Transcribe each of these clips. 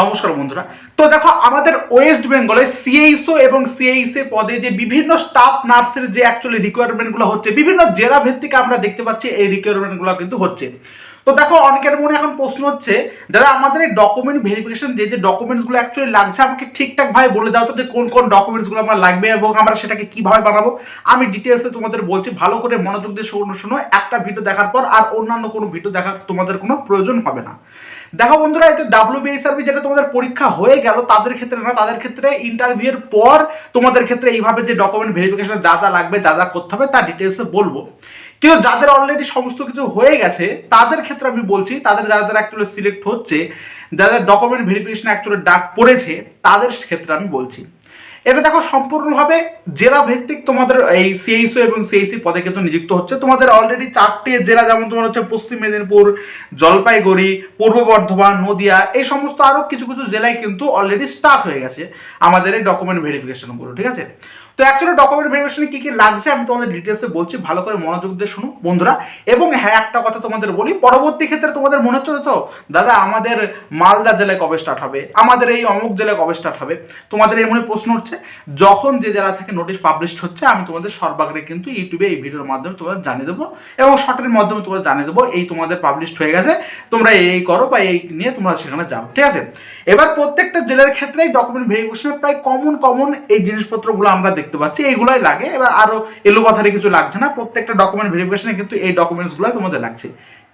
নমস্কার বন্ধুরা। তো দেখো, আমাদের ওয়েস্ট বেঙ্গলে সিএইসও এবং সিএইসএ পদে যে বিভিন্ন স্টাফ নার্সের যে অ্যাকচুয়ালি রিকোয়ারমেন্টগুলো হচ্ছে, বিভিন্ন জেলা ভিত্তিক আমরা দেখতে পাচ্ছি, এই রিকোয়ারমেন্টগুলো কিন্তু হচ্ছে। তো দেখো, অনেকের মনে এখন প্রশ্ন হচ্ছে যারা আমাদের এই ডকুমেন্ট ভেরিফিকেশন যে যে ডকুমেন্টসগুলো অ্যাকচুয়ালি লাগছে, আমাকে ঠিকঠাক ভাবে বলে দাও তো যে কোন কোন ডকুমেন্টসগুলো আমার লাগবে এবং আমরা সেটাকে কীভাবে বানাবো। আমি ডিটেলসে তোমাদের বলছি, ভালো করে মনোযোগ দিয়ে শোনো শোনো, একটা ভিডিও দেখার পর আর অন্যান্য কোনো ভিডিও দেখার তোমাদের কোনো প্রয়োজন হবে না। দেখো বন্ধুরা এটা ডাব্লিউ বিএসআরবি যেটা তোমাদের পরীক্ষা হয়ে গেল, তাদের ক্ষেত্রে না, তাদের ক্ষেত্রে ইন্টারভিউয়ের পর তোমাদের ক্ষেত্রে এইভাবে যে ডকুমেন্ট ভেরিফিকেশন যা যা লাগবে, যা যা করতে হবে, তা ডিটেলসে বলব। কিন্তু যাদের অলরেডি সমস্ত কিছু হয়ে গেছে, তাদের ক্ষেত্রে আমি বলছি, তাদের যারা যারা অ্যাকচুয়ালি সিলেক্ট হচ্ছে যাদের ডকুমেন্ট ভেরিফিকেশন অ্যাকচুয়ালি ডাক পড়েছে, তাদের ক্ষেত্রে আমি বলছি। এটা দেখো সম্পূর্ণভাবে জেলা ভিত্তিক তোমাদের এই সিএইসও এবং সিএইসি পদে কিন্তু নিযুক্ত হচ্ছে। তোমাদের অলরেডি চারটে জেলা, যেমন তোমার হচ্ছে পশ্চিম মেদিনীপুর, জলপাইগুড়ি, পূর্ব বর্ধমান, নদিয়া, এই সমস্ত আরও কিছু কিছু জেলায় কিন্তু অলরেডি স্টার্ট হয়ে গেছে আমাদের এই ডকুমেন্ট ভেরিফিকেশনগুলো ঠিক আছে? তো অ্যাকচুয়ালি ডকুমেন্ট ভেরিফিকেশনে কী কী লাগছে আমি তোমাদের ডিটেলসে বলছি, ভালো করে মনোযোগ দিয়ে শুনো বন্ধুরা। এবং হ্যাঁ একটা কথা তোমাদের বলি, পরবর্তী ক্ষেত্রে তোমাদের মনে হচ্ছে তো, দাদা আমাদের মালদা জেলায় কবে স্টার্ট হবে? আমাদের এই অমুক জেলায় কবে স্টার্ট হবে? তোমাদের এই মনে প্রশ্ন হচ্ছে যখন যে জেলা থেকে নোটিশ পাবলিশ হচ্ছে, আমি তোমাদের সর্বাগ্রে কিন্তু ইউটিউবে এই ভিডিওর মাধ্যমে তোমাদের জানিয়ে দেবো। এবং শর্টের মাধ্যমে তোমাদের জানিয়ে দেবো, এই তোমাদের পাবলিশ হয়ে গেছে, তোমরা এই করো বা এই নিয়ে তোমরা সেখানে যাও, ঠিক আছে? এবার প্রত্যেকটা জেলার ক্ষেত্রেই ডকুমেন্ট ভেরিফিকেশনের প্রায় কমন কমন এই জিনিসপত্রগুলো আমরা দেখতে পাচ্ছি, এইগুলাই লাগে। এবার আরও এলো কথারে কিছু লাগছে না। প্রত্যেকটা ডকুমেন্ট ভেরিফিকেশনে কিন্তু এই ডকুমেন্টসগুলো তোমাদের লাগছে।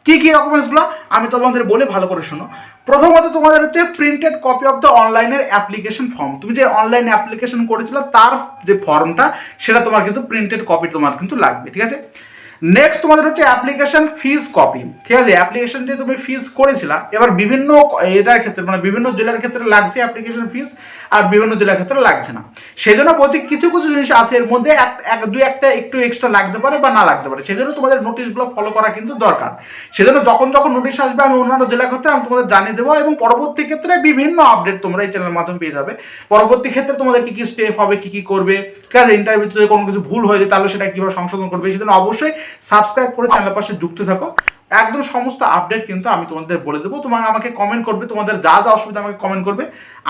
কি কি ডকুমেন্টসগুলো আমি তোমাদের বলে, ভালো করে শোনো। প্রথমত তোমাদের হচ্ছে প্রিন্টেড কপি অফ দ্য অনলাইনের অ্যাপ্লিকেশন ফর্ম তুমি যে অনলাইন অ্যাপ্লিকেশন করেছিলে, তার যে ফর্মটা সেটা তোমার কিন্তু প্রিন্টেড কপি তোমার কিন্তু লাগবে, ঠিক আছে? নেক্সট তোমাদের হচ্ছে অ্যাপ্লিকেশন ফিজ কপি ঠিক আছে অ্যাপ্লিকেশন যে তুমি ফিজ করেছিলা, এবার বিভিন্ন এটার ক্ষেত্রে মানে বিভিন্ন জেলার ক্ষেত্রে লাগছে অ্যাপ্লিকেশন ফিজ আর বিভিন্ন জেলার ক্ষেত্রে লাগছে না। সেই জন্য বলছি, কিছু কিছু জিনিস আছে এর মধ্যে, এক দুই একটা একটু এক্সট্রা লাগতে পারে বা না লাগতে পারে। সেজন্য তোমাদের নোটিশগুলো ফলো করা কিন্তু দরকার। সেজন্য যখন যখন নোটিশ আসবে, আমি অন্যান্য জেলা ক্ষেত্রে আমি তোমাদের জানিয়ে দেবো, এবং পরবর্তী ক্ষেত্রে বিভিন্ন আপডেট তোমরা এই চ্যানেলের মাধ্যমে পেয়ে যাবে। পরবর্তী ক্ষেত্রে তোমাদের কী কী স্টেপ হবে, কী কী করবে, ঠিক আছে ইন্টারভিউতে কোনো কিছু ভুল হয়ে যায়, তাহলে সেটা কীভাবে সংশোধন করবে, সেজন্য অবশ্যই সাবস্ক্রাইব করে চ্যানেলের পাশে যুক্ত থাকো। একদম সমস্ত আপডেট কিন্তু আমি তোমাদের বলে দেবো। তোমার আমাকে কমেন্ট করবে, তোমাদের যা যা অসুবিধা আমাকে কমেন্ট করবে।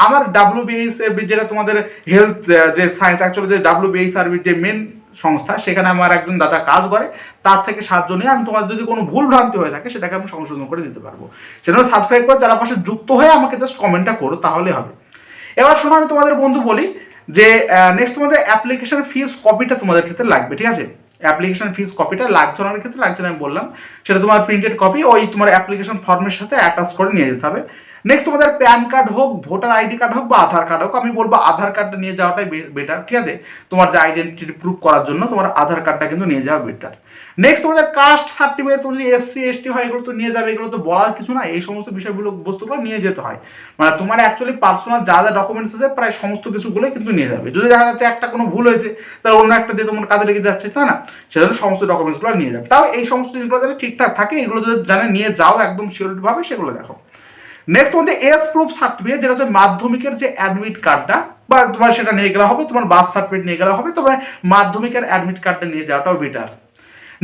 আমার ডাব্লিউ বিএস যেটা তোমাদের হেলথ যে সায়েন্স অ্যাকচুয়ালি যে ডাব্লিউ বিএস সার্ভিস যে মেন সংস্থা, সেখানে আমার একজন দাদা কাজ করে। তার থেকে সাহায্য নিয়ে আমি তোমার যদি কোনো ভুল ভ্রান্তি হয়ে থাকে, সেটাকে আমি সংশোধন করে দিতে পারব। সেজন্য সাবস্ক্রাইব করে তারা পাশে যুক্ত হয়ে আমাকে জাস্ট কমেন্টটা করো, তাহলে হবে। এবার শোনো, আমি তোমাদের বন্ধু বলি যে নেক্সট তোমাদের অ্যাপ্লিকেশন ফিস কপিটা তোমাদের ক্ষেত্রে লাগবে, ঠিক আছে? অ্যাপ্লিকেশন ফিজ কপিটা লাগছে না ক্ষেত্রে, লাগছে না আমি বললাম। সেটা তোমার প্রিন্টেড কপি ওই তোমার অ্যাপ্লিকেশন ফর্মের সাথে অ্যাটাচ করে নিয়ে যেতে হবে। নেক্সট তোমাদের প্যান কার্ড হোক ভোটার আইডি কার্ড হোক বা আধার কার্ড হোক, আমি বলব আধার কার্ডটা নিয়ে যাওয়াটাই বেটার ঠিক আছে? তোমার যে আইডেন্টিটি প্রুফ করার জন্য তোমার আধার কার্ডটা কিন্তু নিয়ে যাওয়া বেটার নেক্সট তোমাদের কাস্ট সার্টিফিকেট তুমি যদি এসসি এসটি হয়, এগুলো তো নিয়ে যাবে, এগুলো তো বলার কিছু না, এই সমস্ত বিষয়গুলো, বস্তুগুলো নিয়ে যেতে হয়। মানে তোমার অ্যাকচুয়ালি পার্সোনাল যা যা ডকুমেন্টস আছে, প্রায় সমস্ত কিছুগুলোই কিন্তু নিয়ে যাবে। যদি দেখা যাচ্ছে একটা কোনো ভুল হয়েছে, তাহলে অন্য একটা দিয়ে তোমার কাজে লেগে যাচ্ছে, তাই না? সেজন্য সমস্ত ডকুমেন্টসগুলো নিয়ে যাবে। তাও এই সমস্ত জিনিসগুলো যাতে ঠিকঠাক থাকে, এগুলো যদি জানে, নিয়ে যাও একদম শিওরিটিভাবে সেগুলো দেখো। নেক্সট তোমাদের এস প্রুফ সার্টিফিকেট যেটা হচ্ছে মাধ্যমিকের যে অ্যাডমিট কার্ডটা বা তোমার সেটা নিয়ে গেলে হবে, তোমার বার্থ সার্টিফিকেট নিয়ে গেলে হবে, তবে মাধ্যমিকের অ্যাডমিট কার্ডটা নিয়ে যাওয়াটাও বেটার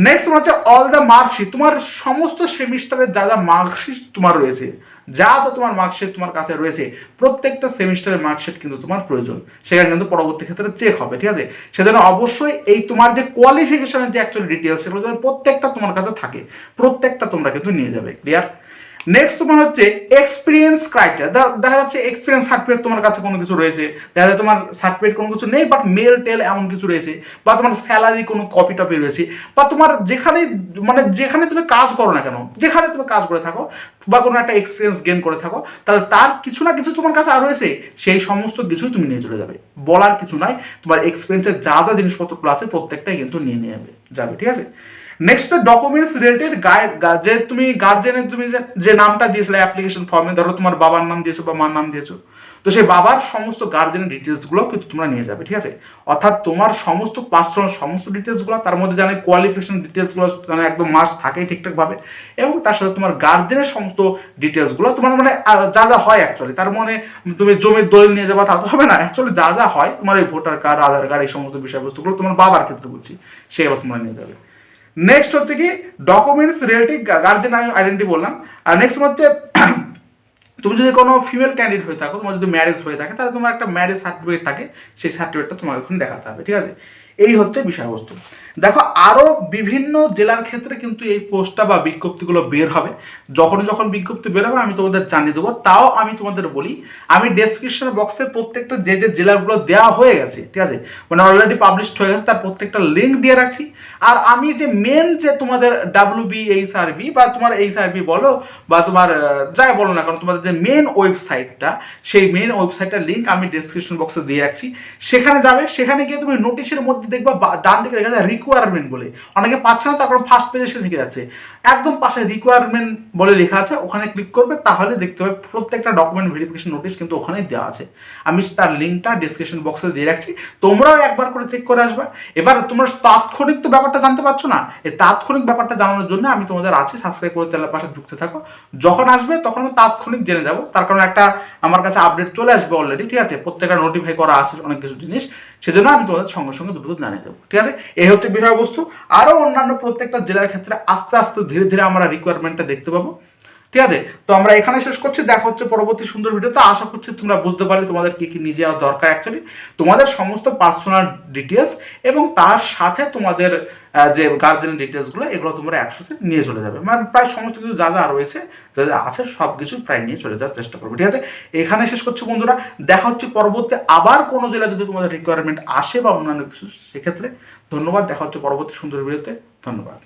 নেক্সট তোমার হচ্ছে অল দ্য মার্কশিট তোমার সমস্ত সেমিস্টারের যা যা মার্কশিট তোমার রয়েছে, যা যা তোমার মার্কশিট তোমার কাছে রয়েছে, প্রত্যেকটা সেমিস্টারের মার্কশিট কিন্তু তোমার প্রয়োজন। সেখানে কিন্তু পরবর্তী ক্ষেত্রে চেক হবে, ঠিক আছে? সেজন্য অবশ্যই এই তোমার যে কোয়ালিফিকেশনের যে অ্যাকচুয়ালি ডিটেলস সেগুলো প্রত্যেকটা তোমার কাছে থাকে, প্রত্যেকটা তোমরা কিন্তু নিয়ে যাবে ক্লিয়ার নেক্সট তোমার হচ্ছে এক্সপিরিয়েন্স ক্রাইটেরিয়া দেখা যাচ্ছে এক্সপিরিয়েন্স সার্টিফিকেট তোমার কাছে কোনো কিছু রয়েছে। দেখা তোমার সার্টিফিকেট কোনো কিছু নেই বাট মেল টেল এমন কিছু রয়েছে। বা তোমার স্যালারি কোনো কপি টপি রয়েছে। বা তোমার যেখানে মানে যেখানে তুমি কাজ করো না কেন, যেখানে তুমি কাজ করে থাকো, বা কোনো একটা এক্সপিরিয়েন্স গেন করে থাকো, তাহলে তার কিছু না কিছু তোমার কাছে আর রয়েছে। সেই সমস্ত কিছুই তুমি নিয়ে চলে যাবে। বলার কিছু নাই, তোমার এক্সপিরিয়েন্সের যা যা জিনিসপত্রগুলো আছে, প্রত্যেকটাই কিন্তু নিয়ে নিয়ে যাবে যাবে, ঠিক আছে? নেক্সট ডকুমেন্টস রিলেটেড গাইড যে তুমি গার্জেনের তুমি যে- নামটা দিয়েছিলে অ্যাপ্লিকেশন ফর্মে ধরো তোমার বাবার নাম দিয়েছ বা মার নাম দিয়েছ, তো সেই বাবার সমস্ত গার্জেনের ডিটেলসগুলো কিন্তু তোমরা নিয়ে যাবে, ঠিক আছে? অর্থাৎ তোমার সমস্ত পার্সোনাল সমস্ত ডিটেলসগুলো তার মধ্যে জানে কোয়ালিফিকেশন ডিটেলসগুলো মানে একদম মাস্ট থাকেই ঠিকঠাকভাবে, এবং তার সাথে তোমার গার্জেনের সমস্ত ডিটেলসগুলো তোমার মানে যা যা হয় অ্যাকচুয়ালি তার মানে তুমি জমির দলিল নিয়ে যাবা, তা তো হবে না অ্যাকচুয়ালি যা যা হয় তোমার এই ভোটার কার্ড আধার কার্ড এই সমস্ত বিষয়বস্তুগুলো তোমার বাবার ক্ষেত্রে বলছি সেগুলো তোমরা নিয়ে যাবে। নেক্সট হচ্ছে কি ডকুমেন্টস রিলেটিভ গার্জেন আমি আইডেন্টি বললাম। আর নেক্সট হচ্ছে, তুমি যদি কোনো ফিমেল ক্যান্ডিডেট হয়ে থাকো, তোমার যদি ম্যারেজ হয়ে থাকে, তাহলে তোমার একটা ম্যারেজ সার্টিফিকেট থাকে, সেই সার্টিফিকেটটা তোমার ওখানে দেখাতে হবে, ঠিক আছে? এই হচ্ছে বিষয়বস্তু। দেখো আরও বিভিন্ন জেলার ক্ষেত্রে কিন্তু এই পোস্টটা বা বিজ্ঞপ্তিগুলো বের হবে। যখন যখন বিজ্ঞপ্তি বের হবে, আমি তোমাদের জানিয়ে দেবো। তাও আমি তোমাদের বলি, আমি ডেসক্রিপশন বক্সে প্রত্যেকটা যে যে জেলাগুলো দেওয়া হয়ে গেছে, ঠিক আছে? মানে অলরেডি পাবলিশড হয়ে গেছে, তার প্রত্যেকটা লিঙ্ক দিয়ে রাখছি। আর আমি যে মেন যে তোমাদের W B H R B বা তোমার এইচ আর বি বলো বা তোমার যাই বলো না কারণ তোমাদের যে মেন ওয়েবসাইটটা সেই মেন ওয়েবসাইটটার লিঙ্ক আমি ডেসক্রিপশন বক্সে দিয়ে রাখছি। সেখানে যাবে, সেখানে গিয়ে তুমি নোটিশের মধ্যে দেখবা ডান দিকে লেখা আছে রিকোয়ারমেন্ট বলে। অনেকে পাচ্ছে না, তারপর ফার্স্ট পেজে এসে থেকে যাচ্ছে। একদম পাশে রিকোয়ারমেন্ট বলে লেখা আছে, ওখানে ক্লিক করবে, তাহলে দেখতে পাবে প্রত্যেকটা ডকুমেন্ট ভেরিফিকেশন নোটিশ কিন্তু ওখানে দেওয়া আছে। আমি তার লিঙ্কটা ডিসক্রিপশন বক্সে দিয়ে রাখছি, তোমরাও একবার করে চেক করে আসবে। এবার তোমরা তাৎক্ষণিক তো ব্যাপারটা জানতে পারছ না, এই তাৎক্ষণিক ব্যাপারটা জানানোর জন্য আমি তোমাদের আছি সাবস্ক্রাইব করে চ্যানেলের পাশে যুক্ত থাকো। যখন আসবে, তখন আমি তাৎক্ষণিক জেনে যাব। তার কারণ একটা আমার কাছে আপডেট চলে আসবে অলরেডি ঠিক আছে? প্রত্যেকটা নোটিফাই করা আছে, অনেক কিছু জিনিস। সেজন্য আমি তোমাদের সঙ্গে সঙ্গে দ্রুত জানিয়ে দেবো, ঠিক আছে? এই হচ্ছে বিষয়বস্তু। আরও অন্যান্য প্রত্যেকটা জেলার ক্ষেত্রে আস্তে আস্তে ধীরে ধীরে আমরা রিকোয়ারমেন্টটা দেখতে পাবো। ঠিক আছে? তো আমরা এখানে শেষ করছি। দেখা হচ্ছে পরবর্তী সুন্দর ভিডিওতে। আশা করছি তোমরা বুঝতে পারলে তোমাদের কি কি নিয়ে আর দরকার অ্যাকচুয়ালি তোমাদের সমস্ত পার্সোনাল ডিটেলস এবং তার সাথে তোমাদের যে গার্জেন ডিটেলসগুলো এগুলো তোমরা একসাথে নিয়ে চলে যাবে। মানে প্রায় সমস্ত কিছু যা যা রয়েছে, যা যা আছে সব কিছু প্রায় নিয়ে চলে যাওয়ার চেষ্টা করবে। ঠিক আছে? এখানে শেষ করছি বন্ধুরা। দেখা হচ্ছে পরবর্তী আবার কোনো জেলায় যদি তোমাদের রিকোয়ারমেন্ট আসে বা অন্যান্য কিছু, সেক্ষেত্রে ধন্যবাদ। দেখা হচ্ছে পরবর্তী সুন্দর ভিডিওতে। ধন্যবাদ।